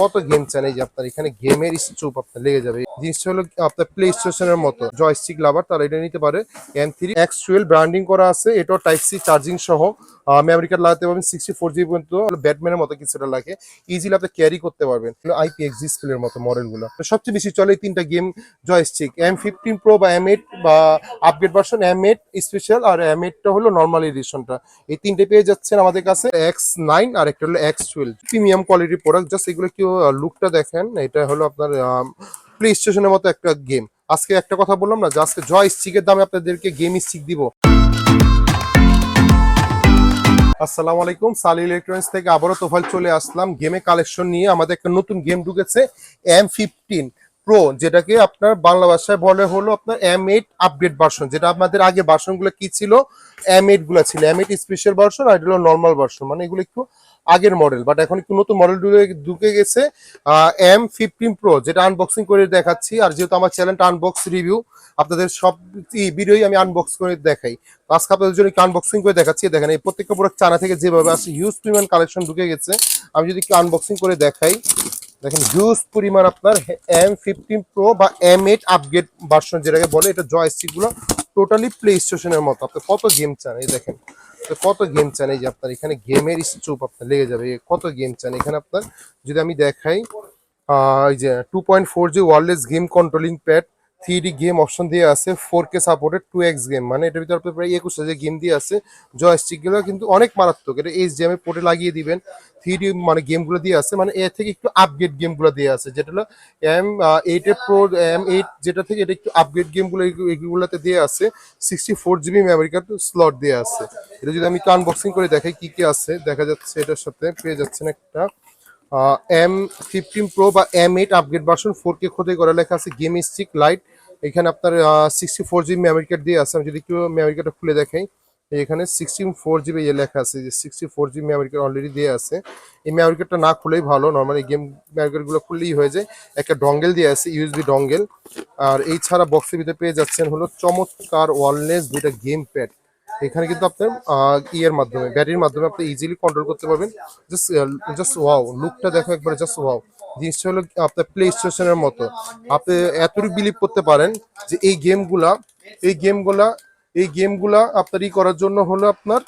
কত গেম চান এই যে আপনার? এখানে গেমের স্তূপ আপনার লেগে যাবে। জিনিসটা হলো আপনার প্লে স্টেশনের মতো। জয়স্টিক লাভার তারা এটা নিতে পারে। M three X twelve branding করা আছে, এটাও টাইপ সি চার্জিং সহ। মেমরি কার্ড লাগাতে পারবেন সিক্সটি ফোর জিবি পর্যন্ত ব্যাটম্যানের মতো কিছুটা লাগে। ইজিলি আপনি ক্যারি করতে পারবেন। আইপিএক্স ডিসপ্লের মতো মডেলগুলো সবচেয়ে বেশি চলে তিনটা game joystick M fifteen pro বা এম এইট বা upgrade version M eight special আর এম এইটটা হলো নর্মাল এডিশনটা এই তিনটে পেয়ে যাচ্ছেন আমাদের কাছে এক্স নাইন আর একটা হলো এক্স টুয়েলভ প্রিমিয়াম কোয়ালিটির প্রোডাক্ট জাস্ট এগুলো কেউ লুকটা দেখেন। এটা হলো আপনার প্লে স্টেশনের মতো একটা গেম আজকে একটা কথা বললাম না আজকে জয় স্টিকের দামে আপনাদেরকে গেম স্টিক দিব। আসসালামু আলাইকুম। সালি ইলেকট্রনিক্স থেকে আবারও তোফাল চলে আসলাম। গেমে কালেকশন নিয়ে আমাদের একটা নতুন গেম ঢুকেছে এম ফিফটিন প্রো যেটাকে আপনার বাংলা ভাষায় বলে হলো আপনার এম এইট আপডেট ভার্সন যেটা আমাদের আগে ভার্সনগুলো কি ছিল? এম এইটগুলো ছিল। এম এইট স্পেশাল ভার্সন আর এটা হলো নর্মাল ভার্সন মানে এগুলো একটু আগের মডেল বাট এখন একটু নতুন মডেল ঢুকে গেছে এম ফিফটিন প্রো যেটা আনবক্সিং করে দেখাচ্ছি। আর যেহেতু আমার চ্যানেলটা আনবক্স রিভিউ আপনাদের সব ভিডিওই আমি আনবক্স করে দেখাই। আজকে আপনাদের জন্য আনবক্সিং করে দেখাচ্ছি। দেখেন, এই প্রত্যেকটা প্রোডাক্ট চানা থেকে যেভাবে আসছে হিউজ পরিমাণ কালেকশন ঢুকে গেছে। আমি যদি একটু আনবক্সিং করে দেখাই, দেখেন হিউজ পরিমাণ আপনার এম ফিফটিন প্রো বা এম এইট আপগ্রেড ভার্সন যেটাকে বলে, এটা জয়স্টিকগুলো টোটালি প্লে স্টেশনের মতো। আপনি কত গেম চান, এই দেখেন। কত গেম চান? এই যে আপনার এখানে গেমের স্তূপ আপনার লেগে যাবে। কত গেম চান? এখানে আপনার যদি আমি দেখাই এই যে two point four G wireless game controlling pad three game option দিয়ে আছে four K supported two X game মানে এটার ভিতরে আপনার প্রায় একুশ হাজার গেম দিয়ে আছে জয়স্টিকগুলো কিন্তু অনেক মারাত্মক। এটা এইচ ডি এম এ পোর্টে লাগিয়ে দিবেন। থ্রি মানে গেমগুলো দিয়ে আছে মানে এর থেকে একটু আপগ্রেড গেমগুলো দিয়ে আছে, যেটা হলো M eight pro M eight যেটা থেকে এটা একটু আপগ্রেড গেমগুলো এগুলোতে দিয়ে আছে sixty four GB memory card slot দিয়ে আছে। এটা যদি আমি একটু আনবক্সিং করে দেখাই কি কি আছে, দেখা যাচ্ছে এটার সাথে পেয়ে যাচ্ছেন একটা এম ফিফটিন প্রো বা M eight upgrade version four K খোদাই করা লেখা আছে গেম স্টিক লাইট এখানে আপনার sixty four GB memory card দিয়ে আছে। আমি যদি একটু মেমরি কার্ডটা খুলে দেখাই এখানে সিক্সটিন ফোর জিবি ইয়ে লেখা আছে যে sixty four GB memory card already দিয়ে আছে। এই মেমরি কার্ডটা না খুলেই ভালো। নর্মালি গেম মেমরি কার্ডগুলো খুললেই হয়ে যায়। একটা ডঙ্গেল দিয়ে আছে ইউএসবি ডঙ্গেল আর এই ছাড়া বক্সের ভিতরে পেয়ে যাচ্ছেন হলো চমৎকার ওয়ারলেস দুইটা গেম প্যাড এখানে কিন্তু আপনার ইয়ের মাধ্যমে ব্যাটারির মাধ্যমে আপনি ইজিলি কন্ট্রোল করতে পারবেন। জাস্ট জাস্ট ওয়াও লুকটা দেখো একবার জাস্ট ওয়াও জিনিসটা হলো আপনার প্লে স্টেশনের মতো। আপনি এতটুকু বিলিভ করতে পারেন যে এই গেমগুলা এই গেমগুলা এই গেমগুলা আপনার ই করার জন্য হলো আপনার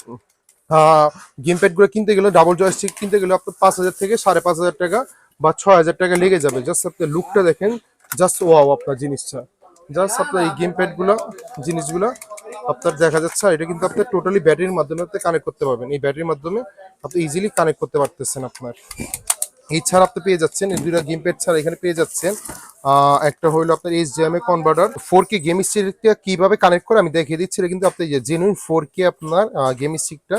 গেম প্যাডগুলো কিনতে গেলে ডাবল জয়স্টিক কিনতে গেলে আপনার পাঁচ হাজার থেকে সাড়ে পাঁচ হাজার টাকা বা ছয় হাজার টাকা লেগে যাবে। জাস্ট আপনি লুকটা দেখেন জাস্ট ওয়াও আপনার জিনিসটা। জাস্ট আপনার এই গেম প্যাডগুলো জিনিসগুলো আপনার দেখা যাচ্ছে, আর এটা কিন্তু আপনি টোটালি ব্যাটারির মাধ্যমে আপনি কানেক্ট করতে পারবেন। এই ব্যাটারির মাধ্যমে আপনি ইজিলি কানেক্ট করতে পারতেছেন আপনার। এই আপনি পেয়ে যাচ্ছেন, এই দুইটা গেম প্যাড ছাড়া এখানে পেয়ে যাচ্ছেন একটা হইল আপনার HDMI converter four K game স্টিকটা কীভাবে কানেক্ট করে আমি দেখিয়ে দিচ্ছি কিন্তু আপনি জেনুইন ফোর কে আপনার গেম স্টিকটা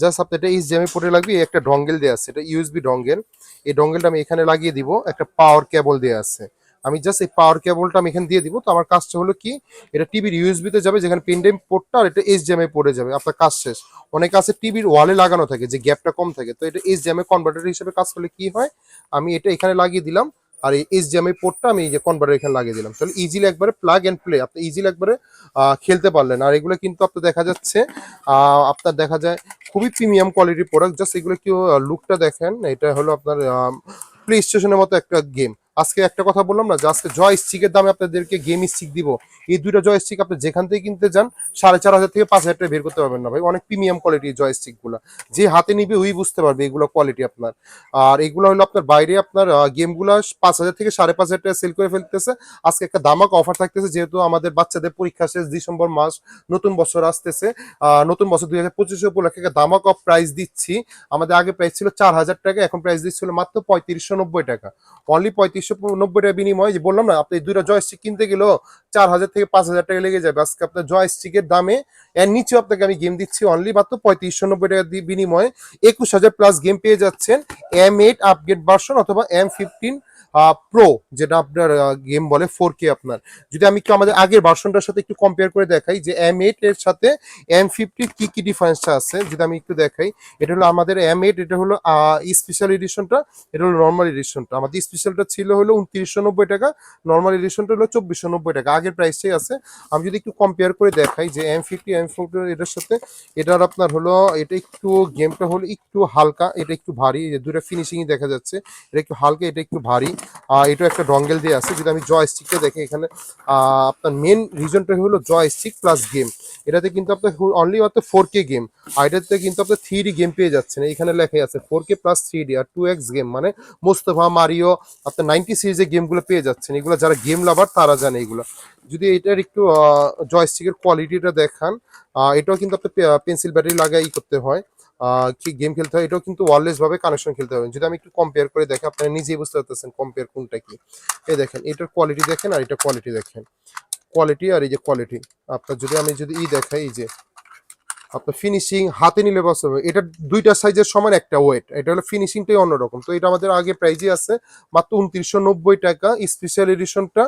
জাস্ট আপনি এটা এইচ ডিএমএ পোর্টে লাগবে একটা ডঙ্গেল দেওয়া আছে, এটা ইউএসবি ডঙ্গেল এই ডঙ্গেলটা আমি এখানে লাগিয়ে দিব, একটা পাওয়ার কেবল দেওয়া আছে। আমি জাস্ট এই পাওয়ার কেবলটা আমি এখানে দিয়ে দিব। তো আমার কাজটা হলো কি, এটা টিভির ইউএসবি তে যাবে, যেখানে পেনড্রাইভ পোর্টটা আর এটা এইচডিএমআই পড়ে যাবে। আপনার কাজ শেষ। অনেক আছে টিভির ওয়ালে লাগানো থাকে, যে গ্যাপটা কম থাকে। তো এটা এইচডিএমআই কনভার্টার হিসেবে কাজ করলে কি হয়, আমি এটা এখানে লাগিয়ে দিলাম, আর এই এইচডিএমআই পোর্টটা আমি এই যে কনভার্টার এখানে লাগিয়ে দিলাম। তাহলে ইজিলি একবারে প্লাগ এন্ড প্লে আপনি ইজিলি একবারে খেলতে পারলেন। আর এগুলো কিন্তু আপনার দেখা যাচ্ছে আপনার দেখা যায় খুবই প্রিমিয়াম কোয়ালিটির প্রোডাক্ট জাস্ট এগুলো কি লুকটা দেখেন, এটা হলো আপনার প্লে স্টেশনের মতো একটা গেম আজকে একটা কথা বললাম না, যে আজকে জয় স্টিকের দামে আপনাদেরকে গেম স্টিক দিব। এই দুইটা জয় স্টিক আপনি যেখান থেকে কিনতে যান সাড়ে চার হাজার থেকে পাঁচ হাজার বের করতে পারবেন না ভাই। অনেক প্রিমিয়াম কোয়ালিটির জয় স্টিকগুলা। যে হাতে নিবে ওই বুঝতে পারবে এগুলো কোয়ালিটি আপনার। আর এগুলো হলো আপনার বাইরে আপনার গেমগুলো পাঁচ হাজার থেকে সাড়ে পাঁচ হাজার টাকা সেল করে ফেলতেছে। আজকে একটা দামাক অফার থাকতেছে, যেহেতু আমাদের বাচ্চাদের পরীক্ষা শেষ ডিসেম্বর মাস, নতুন বছর আসতেছে। নতুন বছর দুই হাজার পঁচিশে উপলক্ষে একটা দামাক অফ প্রাইস দিচ্ছি। আমাদের আগে প্রাইস ছিল চার হাজার টাকা, এখন প্রাইস দিচ্ছিল মাত্র পঁয়ত্রিশশো নব্বই টাকা। অনলি পঁয়ত্রিশশো নব্বই টাকা বিনিময় যে বললাম না, আপনি দুইটা জয়স্টিক কিনতে গেলেও চার হাজার থেকে পাঁচ হাজার টাকা লেগে যাবে। আজকে আপনার জয়স্টিকের দামে, এর নিচেও আপনাকে আমি গেম দিচ্ছি অনলি মাত্র পঁয়ত্রিশশো নব্বই টাকা বিনিময়ে। একুশ হাজার প্লাস গেম পেয়ে যাচ্ছেন এম এইট আপগ্রেড ভার্সন অথবা এম ফিফটিন প্রো যেটা আপনার গেম বলে ফোর কে আপনার। যদি আমি একটু আমাদের আগের ভার্সনটার সাথে একটু কম্পেয়ার করে দেখাই, যে এম এইট এর সাথে এম ফিফটির কি কি ডিফারেন্সটা আছে, যদি আমি একটু দেখাই, এটা হলো আমাদের এম এইট এটা হলো স্পেশাল এডিশনটা এটা হলো নর্মাল এডিশনটা আমাদের স্পেশালটা ছিল হলো উনত্রিশশো নব্বই টাকা নর্মাল এডিশনটা হলো চব্বিশশো নব্বই টাকা। আগের প্রাইসটাই আছে। আমি যদি একটু কম্পেয়ার করে দেখাই, যে এম ফিফটি এম ফিফটি এটার সাথে, এটার আপনার হলো, এটা একটু গেমটা হলো একটু হালকা, এটা একটু ভারী দুটো ফিনিশিংই দেখা যাচ্ছে, এটা একটু হালকা, এটা একটু ভারী। এটা একটা ডঙ্গেল দিয়ে আছে। যদি আমি জয় স্টিকটা দেখি এখানে আপনার মেন রিজনটা হলো জয় স্টিক প্লাস গেম এটাতে কিন্তু আপনার অনলি মাত্র ফোর কে গেম আর এটাতে কিন্তু আপনার থ্রি গেম পেয়ে যাচ্ছেন। এখানে লেখাই আছে four K plus three D আর টু এক্স গেম মানে মোস্তফা, মারিও, আপনার নাইনটি সিরিজের গেমগুলো পেয়ে যাচ্ছেন। এগুলো যারা গেম লাভার তারা জানে এগুলো। যদি এটার একটু জয়স্টিকের কোয়ালিটিটা দেখান এটাও কিন্তু আপনার পেন্সিল ব্যাটারি লাগাই করতে হয়। কি গেম খেলতে হয়, এটাও কিন্তু ওয়ারলেস ভাবে কানেকশন খেলতে হবে। যদি আমি একটু কম্পেয়ার করে দেখি, আপনারা নিজেই বুঝতে পারতেছেন কম্পেয়ার কোনটা কি। এই দেখেন, এটার কোয়ালিটি দেখেন আর এটা কোয়ালিটি দেখেন। কোয়ালিটি আর এই যে কোয়ালিটি আপনার যদি আমি যদি ই দেখাই, এই যে আপনার ফিনিশিং হাতে নিলে বস হবে। এটা দুইটা সাইজের সমান একটা ওয়েট এটা হলো ফিনিশিংটাই অন্যরকম। তো এটা আমাদের আগে প্রাইজে আছে, মাত্র উনত্রিশশো নব্বই টাকা স্পেশাল এডিশনটা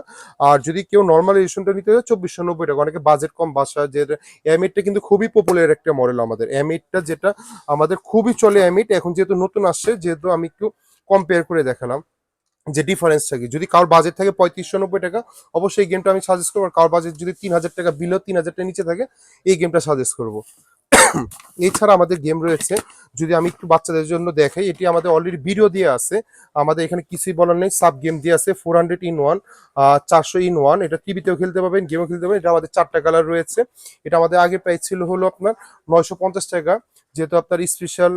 আর যদি কেউ নর্মাল এডিশনটা নিতে হয় চব্বিশশো নব্বই টাকা। অনেকে বাজেট কম, বাসা যে এম এইটটা কিন্তু খুবই পপুলার একটা মডেল আমাদের। এম এইটটা যেটা আমাদের খুবই চলে এম এইট এখন যেহেতু নতুন আসছে, যেহেতু আমি একটু কম্পেয়ার করে দেখালাম যে ডিফারেন্স থাকে। যদি কারোর বাজেট থাকে পঁয়ত্রিশশো নব্বই টাকা, অবশ্যই এই গেমটা আমি সাজেস্ট করব। কারোর বাজেট যদি তিন হাজার টাকা বিলো তিন হাজার টাকা নিচে থাকে, এই গেমটা সাজেস্ট করব। এছাড়া আমাদের গেম রয়েছে। যদি আমি একটু বাচ্চাদের জন্য দেখাই, এটি আমাদের অলরেডি ভিডিও দিয়ে আছে। আমাদের এখানে কিছুই বলার নেই। সাব গেম দিয়ে আছে ফোর হান্ড্রেড ইন ওয়ান চারশো ইন ওয়ান এটা টিভিতেও খেলতে পারবেন গেমও খেলতে পারবেন। এটা আমাদের চারটা কালার রয়েছে। এটা আমাদের আগে প্রাইস ছিল হলো আপনার নয়শো পঞ্চাশ টাকা। যেহেতু আপনার স্পেশাল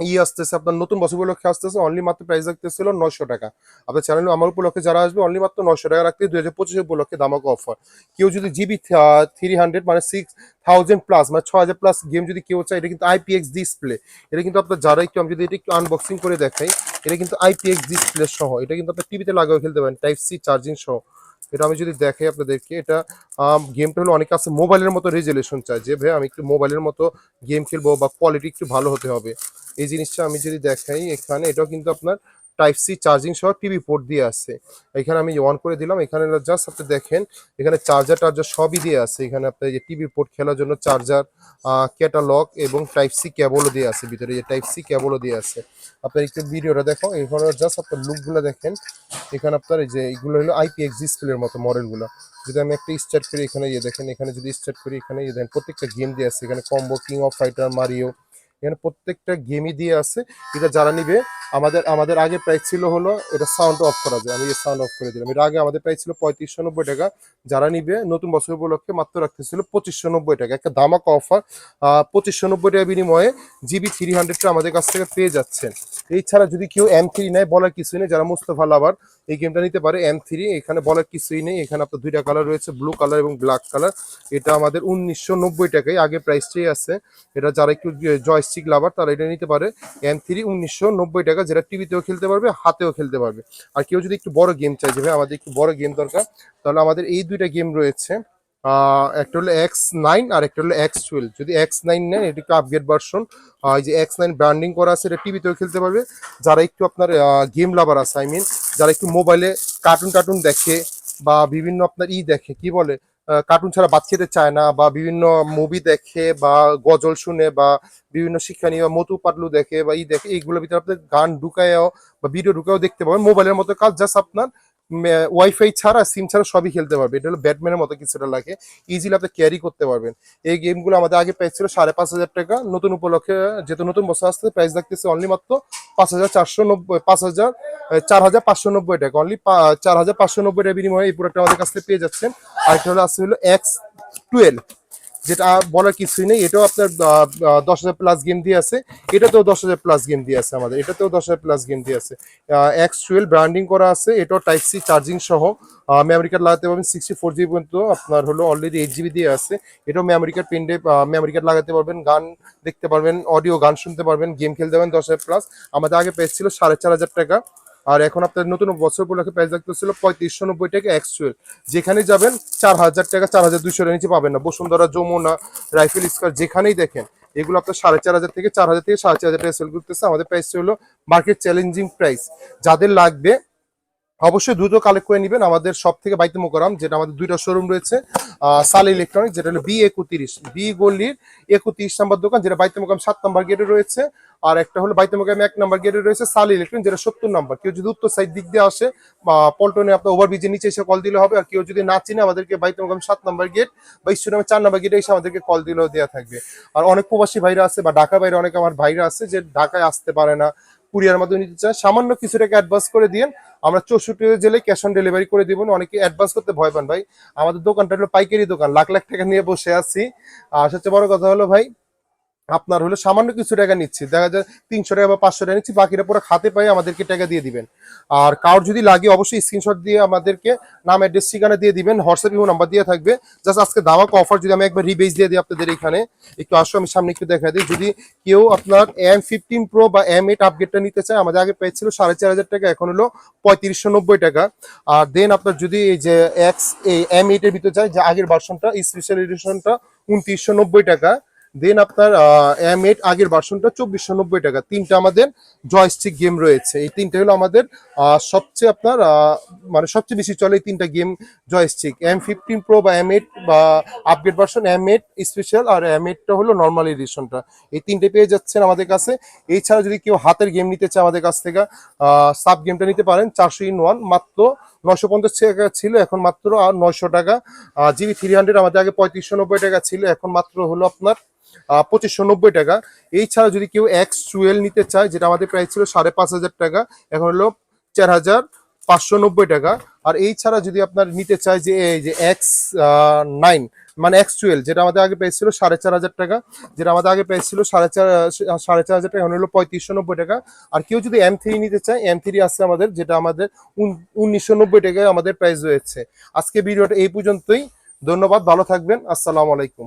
ই আসতেছে, আপনার নতুন বছর উপলক্ষে আসতেছে অনলি মাত্র প্রাইস রাখতেছিল নশো টাকা। আপনার চ্যানেলে আমার উপলক্ষে যারা আসবে অনলি মাত্র নশো টাকা রাখতে দুই হাজার পঁচিশ উপলক্ষে দামাক অফার কেউ যদি জিবি থ্রি হান্ড্রেড মানে সিক্স থাউজেন্ড প্লাস মানে ছ হাজার প্লাস গেম যদি কেউ চায়, এটা কিন্তু আইপিএক্স ডিসপ্লে এটা কিন্তু আপনার যারা একটু, আমি যদি এটা একটু আনবক্সিং করে দেখাই, এটা কিন্তু আইপিএক্স ডিসপ্লে সহ, এটা কিন্তু আপনার টিভিতে লাগাও খেলতে পারেন টাইপ সি চার্জিং সহ। এটা আমি যদি দেখাই আপনাদেরকে, এটা গেমটা হলো অনেক আছে মোবাইলের মতো রেজুলেশন চাই যে ভাই আমি একটু মোবাইলের মতো গেম খেলব বা কোয়ালিটি একটু ভালো হতে হবে। এই জিনিসটা আমি যদি দেখাই এখানে, এটাও কিন্তু আপনার টাইপ সি চার্জিং সহ টিভি পোর্ট দিয়ে আছে। এখানে আমি অন করে দিলাম। এখানে জাস্ট আপনি দেখেন, এখানে চার্জার টার্জার সবই দিয়ে আছে। এখানে আপনার যে টিভি পোর্ট খেলার জন্য চার্জার ক্যাটালগ এবং টাইপ সি ক্যাবলও দিয়ে আছে। ভিতরে যে টাইপ সি ক্যাবলও দিয়ে আছে। আপনার একটু ভিডিওটা দেখো। এখানে জাস্ট আপনার লুকগুলো দেখেন। এখানে আপনার এই যে এইগুলো হলো আইপিএক্স ডিসপ্লের মতো মডেলগুলো যদি আমি একটা স্টার্ট করি এখানে ইয়ে দেখেন, এখানে যদি স্টার্ট করি, এখানে ইয়ে দেখেন, প্রত্যেকটা গেম দিয়ে আছে। এখানে combo king of fighter Mario এখানে প্রত্যেকটা গেমই দিয়ে আছে। এটা যারা নিবে, আমাদের আমাদের আগে প্রাইস ছিল হলো, এটা সাউন্ড অফ করা যায়। আমি এই সাউন্ড অফ করে দিলাম। এর আগে আমাদের প্রাইস ছিল পঁয়ত্রিশশো নব্বই টাকা। যারা নিবে, নতুন বছর উপলক্ষে মাত্র রাখতেছিল পঁচিশশো নব্বই টাকা। একটা দামাক অফার পঁচিশশো নব্বই টাকা বিনিময়ে জিবি থ্রি হান্ড্রেডটা আমাদের কাছ থেকে পেয়ে যাচ্ছেন। এছাড়া যদি কেউ এম থ্রি নেয়, বলার কিছুই নেই। যারা মুস্তফা লাভার এই গেমটা নিতে পারে এম থ্রি এখানে বলার কিছুই নেই, এখানে আপনার দুইটা কালার রয়েছে ব্লু কালার এবং ব্ল্যাক কালার এটা আমাদের উনিশশো নব্বই টাকায়, আগে প্রাইসটাই আছে। এটা যারা একটু জয়স্টিক লাভার তারা এটা নিতে পারে। এম থ্রি উনিশশো নব্বই টাকা, যেটা টিভিতেও খেলতে পারবে, হাতেও খেলতে পারবে। আর কেউ যদি একটু বড় গেম চাই যে, ভাই, আমাদের একটু বড় গেম দরকার, তাহলে আমাদের এই দুইটা গেম রয়েছে। একটা হলো এক্স নাইন আর একটা হলো এক্স টুয়েলভ যদি এক্স নাইন নেন, এটা একটু আপগ্রেড ভার্সন এই যে এক্স নাইন ব্র্যান্ডিং করা আছে, এটা টিভিতেও খেলতে পারবে। যারা একটু আপনার গেম লাভার আছে আই মিন যারা একটু মোবাইলে কার্টুন টার্টুন দেখে বা বিভিন্ন আপনার ই দেখে, কি বলে কার্টুন ছাড়া বাদ খেতে চায় না বা বিভিন্ন মুভি দেখে বা গজল শুনে বা বিভিন্ন শিক্ষানীয় বা মতু পাতলু দেখে বা ই দেখে, এইগুলোর ভিতরে আপনার গান ঢুকায়ও বা ভিডিও ঢুকায়ও দেখতে পাবেন। মোবাইলের মতো কাজ জাস্ট আপনার ওয়াইফাই ছাড়া সিম ছাড়া সবই খেলতে পারবে। এটা হলো ব্যাটম্যানের মতো কিছুটা লাগে। ইজিলি আপনি ক্যারি করতে পারবেন। এই গেমগুলো আমাদের আগে প্রাইস ছিল সাড়ে পাঁচ হাজার টাকা। নতুন উপলক্ষে, যেহেতু নতুন বছর আসতে প্রাইস রাখতেছে অনলি মাত্র পাঁচ হাজার চারশো নব্বই, পাঁচ হাজার চার হাজার পাঁচশো নব্বই টাকা। অনলি চার হাজার পাঁচশো নব্বই টাকা বিনিময়ে এই প্রোডাক্টটা আমাদের কাছ থেকে পেয়ে যাচ্ছেন। আরেকটা হলো আসছে হলো এক্স টুয়েলভ যেটা বলার কিছুই নেই, এটাও আপনার দশ হাজার প্লাস গেম দিয়ে আছে, এটাতেও দশ হাজার প্লাস গেম দিয়ে আছে আমাদের, এটাতেও দশ হাজার প্লাস গেম দিয়ে আছে। এক্স টুয়েলভ ব্র্যান্ডিং করা আছে, এটাও টাইপ সি চার্জিং সহ মেমোরি কার্ড লাগাতে পারবেন সিক্সটি ফোর জিবি পর্যন্ত আপনার হলো অলরেডি এইট জিবি দিয়ে আছে, এটাও memory card pen memory card লাগাতে পারবেন, গান দেখতে পারবেন অডিও গান শুনতে পারবেন গেম খেলতে পারবেন দশ হাজার প্লাস আমাদের আগে পেয়েছিল ছিল সাড়ে চার হাজার টাকা। আর এখন আপনার নতুন বছর উপলক্ষে প্রাইস ছিল পঁয়ত্রিশশো নব্বই টাকা অ্যাকচুয়াল যেখানে যাবেন, চার হাজার টাকা, চার হাজার দুইশো নিচে পাবেন না। বসুন্ধরা, যমুনা, রাইফেল স্কোয়ার যেখানেই দেখেন, এগুলো আপনার সাড়ে চার হাজার থেকে চার হাজার থেকে সাড়ে চার হাজার টাকা সেল করতেছে। আমাদের প্রাইস হলো মার্কেট চ্যালেঞ্জিং প্রাইস যাদের লাগবে অবশ্যই দ্রুত কালেক্ট করে নেবেন আমাদের সব থেকে বাইতে মোকারাম যেটা আমাদের দুইটা শোরুম রয়েছে সাল ইলেকট্রনিক যেটা হলো বি একত্রিশ বি গল্লির একত্রিশ নাম্বার দোকান, যেটা বাইতে মোকাম সাত নাম্বার গেটে রয়েছে, আর একটা হলো বাইতে মোকাম এক নাম্বার গেটে রয়েছে সাল ইলেকট্রনিক যেটা সত্তর নাম্বার। কেউ যদি উত্তর সাইড দিক দিয়ে আসে পল্টনে আপনার ওভারব্রিজের নিচে এসে কল দিলে হবে, আর কেউ যদি না চিনে আমাদেরকে বাইতে মোকাম সাত নাম্বার গেট বা ইস্টুডিয়ামে চার নাম্বার গেটে এসে আমাদেরকে কল দিলেও দেওয়া থাকবে। আর অনেক প্রবাসী ভাইরা আছে, বা ঢাকা বাইরে অনেক আমার ভাইরা আছে, যে ঢাকায় আসতে পারে না কুরিয়ার মাধ্যমে নিতে চান সামান্য কিছু টাকা অ্যাডভান্স করে দিন আমরা চৌষট্টি জেলে ক্যাশ অন ডেলিভারি করে দিব অনেকে অ্যাডভান্স করতে ভয় পান ভাই। আমাদের দোকানটা হলো পাইকারি দোকান, লাখ লাখ টাকা নিয়ে বসে আছি। আর সবচেয়ে বড় কথা হলো ভাই আপনার হলো সামান্য কিছু টাকা নিচ্ছি। দেখা যায় তিনশো টাকা বা পাঁচশো টাকা নিচ্ছি বাকিটা পুরো খাতে পাই আমাদেরকে টাকা দিয়ে দিবেন। আর কারোর যদি লাগে অবশ্যই স্ক্রিনশট দিয়ে আমাদেরকে নাম অ্যাড্রেস ঠিকানা দিয়ে দিবেন হোয়াটসঅ্যাপ ইমো নাম্বার দিয়ে থাকবে। জাস্ট আজকে দামাক অফার যদি আমি একবার রিবেজ দিয়ে দিই আপনাদের এখানে। একটু আসো, আমি সামনে একটু দেখা দিই। যদি কেউ আপনার এম ফিফটিন প্রো বা এম এইট আপগ্রেডটা নিতে চায়, আমাদের আগে পেয়েছিল সাড়ে চার হাজার টাকা, এখন হলো পঁয়ত্রিশশো নব্বই টাকা। আর দেন আপনার যদি এই যে এক্স এই এম এইটের ভিতরে চাই যে আগের ভার্সনটা স্পেশাল এডিশনটা উনত্রিশশো নব্বই টাকা। দেন আপনার এম এইট আগের ভার্সনটা চব্বিশশো নব্বই টাকা। তিনটা আমাদের জয়স্টিক গেম রয়েছে। এই তিনটা হলো আমাদের সবচেয়ে আপনার মানে সবচেয়ে বেশি চলে এই তিনটা game joystick M fifteen pro বা এম এইট বা upgrade version M eight special আর এম এইটটা হলো নর্মাল এডিশনটা এই তিনটে পেয়ে যাচ্ছেন আমাদের কাছে। এছাড়া যদি কেউ হাতের গেম নিতে চায় আমাদের কাছ থেকে সাব গেমটা নিতে পারেন। চারশো ইন ওয়ান মাত্র নশো পঞ্চাশ টাকা ছিল, এখন মাত্র আর নয়শো টাকা। জিবি থ্রি হান্ড্রেড আমাদের আগে পঁয়ত্রিশশো নব্বই টাকা ছিল, এখন মাত্র হলো আপনার পঁচিশশো নব্বই টাকা। এই ছাড়া যদি কেউ এক্স টুয়েলভ নিতে চায়, যেটা আমাদের প্রাইস ছিল সাড়ে পাঁচ হাজার টাকা, এখন হলো চার হাজার পাঁচশো নব্বই টাকা। আর এই ছাড়া যদি আপনার নিতে চায় যে, এই যে এক্স নাইন মানে এক্স টুয়েলভ যেটা আমাদের আগে প্রাইস ছিল সাড়ে চার হাজার টাকা, যেটা আমাদের আগে প্রাইস ছিল সাড়ে চার সাড়ে চার হাজার টাকা, এখন হলো পঁয়ত্রিশশো নব্বই টাকা। আর কেউ যদি এম থ্রি নিতে চায় এম থ্রি আছে আমাদের, যেটা আমাদের উনিশশো নব্বই টাকায় আমাদের প্রাইস রয়েছে। আজকে ভিডিওটা এই পর্যন্তই। ধন্যবাদ, ভালো থাকবেন। আসসালামু আলাইকুম।